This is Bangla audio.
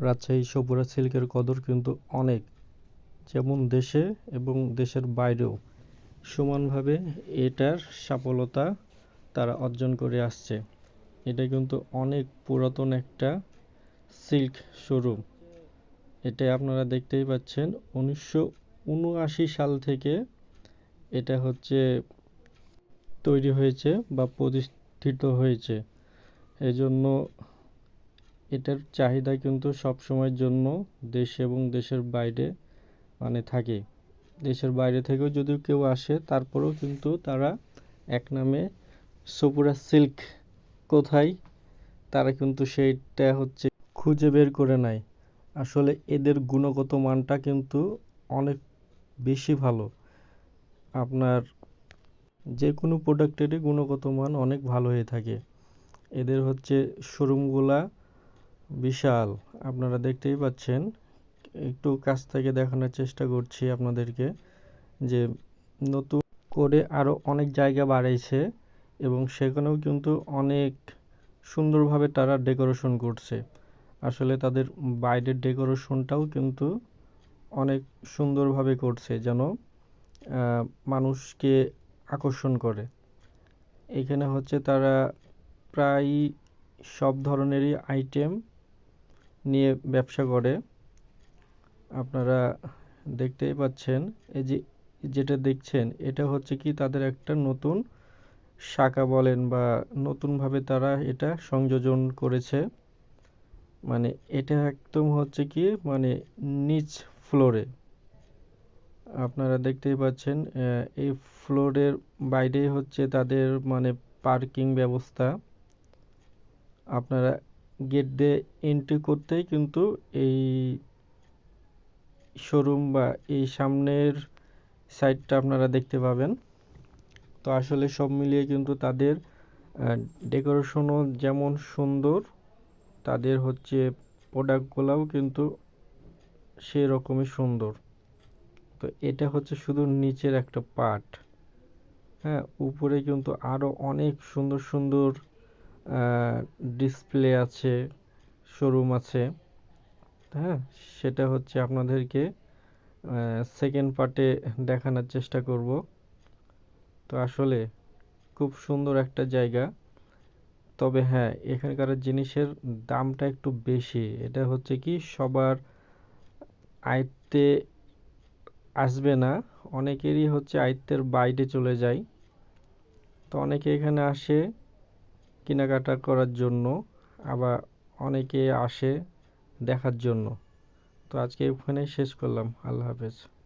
রাজশাহী সবুরা সিল্কের কদর কিন্তু অনেক। যেমন দেশে এবং দেশের বাইরেও সমানভাবে এটার সাফলতা তারা অর্জন করে আসছে। এটা কিন্তু অনেক পুরাতন একটা সিল্ক শোরুম। এটা আপনারা দেখতেই পাচ্ছেন, উনিশশো উনআশি সাল থেকে এটা হচ্ছে তৈরি হয়েছে বা প্রতিষ্ঠিত হয়েছে। এজন্য এটার চাহিদা কিন্তু সব সময়ের জন্য দেশ এবং দেশের বাইরে মানে থাকে। দেশের বাইরে থেকেও যদি কেউ আসে, তারপরেও কিন্তু তারা এক নামে সপুরা সিল্ক কোথায়, তারা কিন্তু সেইটা হচ্ছে খুঁজে বের করে নেয়। আসলে এদের গুণগত মানটা কিন্তু অনেক বেশি ভালো। আপনার যে কোনো প্রোডাক্টেরই গুণগত মান অনেক ভালো হয়ে থাকে। এদের হচ্ছে শোরুমগুলা বিশাল। আপনারা দেখতেই পাচ্ছেন, একটু কাছ থেকে দেখানোর চেষ্টা করছি আপনাদেরকে যে নতুন করে আরও অনেক জায়গা বাড়াইছে এবং সেখানেও কিন্তু অনেক সুন্দরভাবে তারা ডেকোরেশন করছে। আসলে তাদের বাইরের ডেকোরেশনটাও কিন্তু অনেক সুন্দরভাবে করছে যেন মানুষকে আকর্ষণ করে। এখানে হচ্ছে তারা প্রায় সব ধরনেরই আইটেম নিয়ে ব্যবসা করে। আপনারা দেখতেই পাচ্ছেন, এই যে, যেটা দেখছেন, এটা হচ্ছে কি তাদের একটা নতুন শাখা বলেন বা নতুনভাবে তারা এটা সংযোজন করেছে। মানে এটা একদম হচ্ছে কি মানে নিচ ফ্লোরে আপনারা দেখতেই পাচ্ছেন এই ফ্লোরের বাইরেই হচ্ছে তাদের মানে পার্কিং ব্যবস্থা। আপনারা গেট দিয়ে এন্ট্রি করতেই কিন্তু এই শোরুম বা এই সামনের সাইডটা আপনারা দেখতে পাবেন। তো আসলে সব মিলিয়ে কিন্তু তাদের ডেকোরেশনও যেমন সুন্দর, তাদের হচ্ছে প্রোডাক্টগুলোও কিন্তু সেরকমই সুন্দর। তো এটা হচ্ছে শুধু নিচের একটা পার্ট হ্যাঁ উপরে কিন্তু আরও অনেক সুন্দর সুন্দর ডিসপ্লে আছে শোরুম আছে হ্যাঁ? সেটা হচ্ছে আপনাদেরকে সেকেন্ড পার্টে দেখানোর চেষ্টা করব। তো আসলে খুব সুন্দর একটা জায়গা। তবে হ্যাঁ এখানকার জিনিসের দামটা একটু বেশি। এটা হচ্ছে কি, সবার আয়ত্তে আসবে না। অনেকেরই হচ্ছে আয়ত্তের বাইরে চলে যায়। তো অনেকে এখানে আসে কেনাকাটা করার জন্য, আবার অনেকে আসে দেখার জন্য। তো আজকে ওখানেই শেষ করলাম। আল্লাহ হাফেজ।